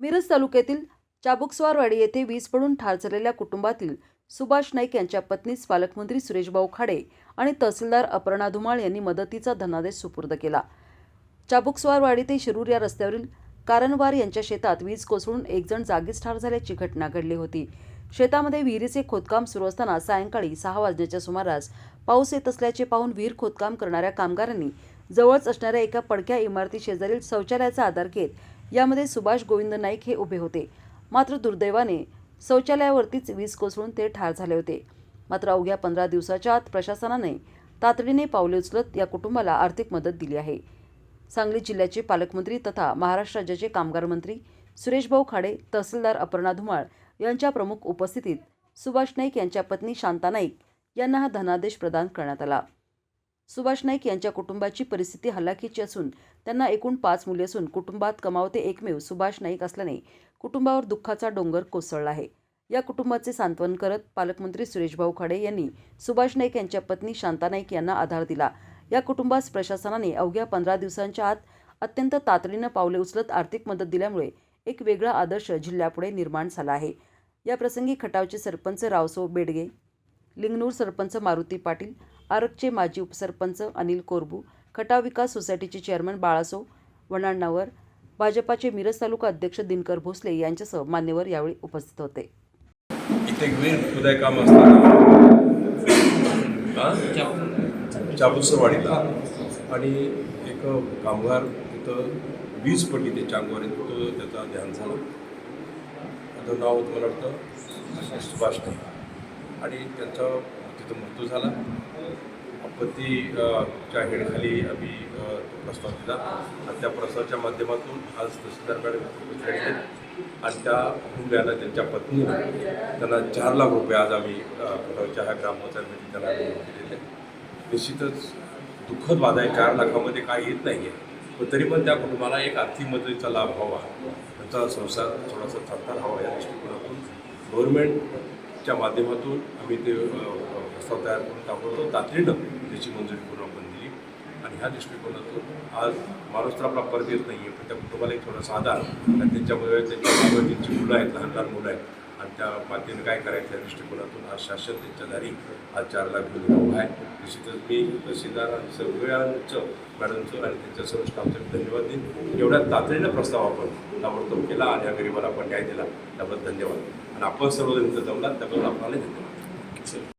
मिरज तालुक्यातील चाबुकस्वारवाडी येथे वीज पडून ठार झालेल्या कुटुंबातील सुभाष नाईक यांच्या पत्नीस पालकमंत्री सुरेशभाऊ खाडे आणि तहसीलदार अपर्णा धुमाळ यांनी मदतीचा धनादेश सुपूर्द केला. चाबुकस्वारवाडी ते शिरूर या रस्त्यावरील कारणवार यांच्या शेतात वीज कोसळून एकजण जागीच ठार झाल्याची घटना घडली होती. शेतामध्ये विहिरीचे खोदकाम सुरू असताना सायंकाळी सहा वाजण्याच्या सुमारास पाऊस येत असल्याचे पाहून विहीर खोदकाम करणाऱ्या कामगारांनी जवळच असणाऱ्या एका पडक्या इमारती शेजारील शौचालयाचा आधार घेत यामध्ये सुभाष गोविंद नाईक हे उभे होते. मात्र दुर्दैवाने शौचालयावरतीच वीज कोसळून ते ठार झाले होते. मात्र अवघ्या पंधरा दिवसाच्या आत प्रशासनाने तातडीने पावले उचलत या कुटुंबाला आर्थिक मदत दिली आहे. सांगली जिल्ह्याचे पालकमंत्री तथा महाराष्ट्र राज्याचे कामगार मंत्री सुरेशभाऊ खाडे तहसीलदार अपर्णा धुमाळ यांच्या प्रमुख उपस्थितीत सुभाष नाईक यांच्या पत्नी शांता नाईक यांना हा धनादेश प्रदान करण्यात आला. सुभाष नाईक यांच्या कुटुंबाची परिस्थिती हलाखीची असून त्यांना एकूण पाच मुले असून कुटुंबात कमावते एकमेव सुभाष नाईक असल्याने कुटुंबावर दुःखाचा डोंगर कोसळला आहे. या कुटुंबाचे सांत्वन करत पालकमंत्री सुरेशभाऊ खाडे यांनी सुभाष नाईक यांच्या पत्नी शांता नाईक यांना आधार दिला. या कुटुंबास प्रशासनाने अवघ्या पंधरा दिवसांच्या आत अत्यंत तातडीनं पावले उचलत आर्थिक मदत दिल्यामुळे एक वेगळा आदर्श जिल्ह्यापुढे निर्माण झाला आहे. या प्रसंगी खटावचे सरपंच रावसो बेडगे लिंगनूर सरपंच मारुती पाटील आरगचे माजी उपसरपंच अनिल कोरबू खटाव विकास सोसायटीचे चेअरमन बाळासो वणाण्णावर भाजपाचे मिरज तालुका अध्यक्ष दिनकर भोसले यांच्यासह मान्यवर यावेळी उपस्थित होते. इथे खुदाय काम असताना. आणि एक कामगार तिथं वीज पडली ते चांगवार तो त्याचा ध्यान झाला. त्याचं नाव होतं मला वाटतं सुभाष आणि त्यांचा तिथं मृत्यू झाला. आपत्तीच्या हेडखाली आम्ही तो प्रस्ताव दिला. आणि त्या प्रस्तावाच्या माध्यमातून आज तहसीलदार मॅडम आणि त्या कुटुंबियांना त्यांच्या पत्नीनं त्यांना चार लाख रुपये आज आम्ही अ, ह्या ग्रामपंचायतमध्ये त्यांना दिलेले निश्चितच दुःखद वाद आहे. चार लाखामध्ये काय येत नाही आहे पण तरी पण त्या कुटुंबाला एक आर्थिक मदतीचा लाभ व्हावा. त्यांचा संसार थोडासा चालता राहावा या दृष्टिकोनातून. च्या माध्यमातून आम्ही ते प्रस्ताव तयार करून दाखवतो. तातडीनं त्याची मंजुरी करून आपण दिली. आणि ह्या दृष्टिकोनातून आज माणूस तर आपला परत येत नाही आहे पण त्या कुटुंबाला एक थोडासा आधार आणि त्यांच्यामुळे त्यांच्या मागं त्यांची मुलं आहेत लहान लहान मुलं आहेत. आणि त्या मातीनं काय करायचं या दृष्टिकोनातून आज शासन त्यांच्या दारी आज चार लाख रुपये आहे. निश्चितच मी तहसीलदार आणि सगळ्यांचं मॅडमचं आणि त्यांच्या सर्व स्टाफचं धन्यवाद देईन. एवढ्या तातडीनं प्रस्ताव आपण ताबडतोब केला आणि या गरिबाला आपण न्याय दिला. त्याबद्दल धन्यवाद. आणि आपण सर्वजण इथं जमलात त्याबद्दल आपल्याला धन्यवाद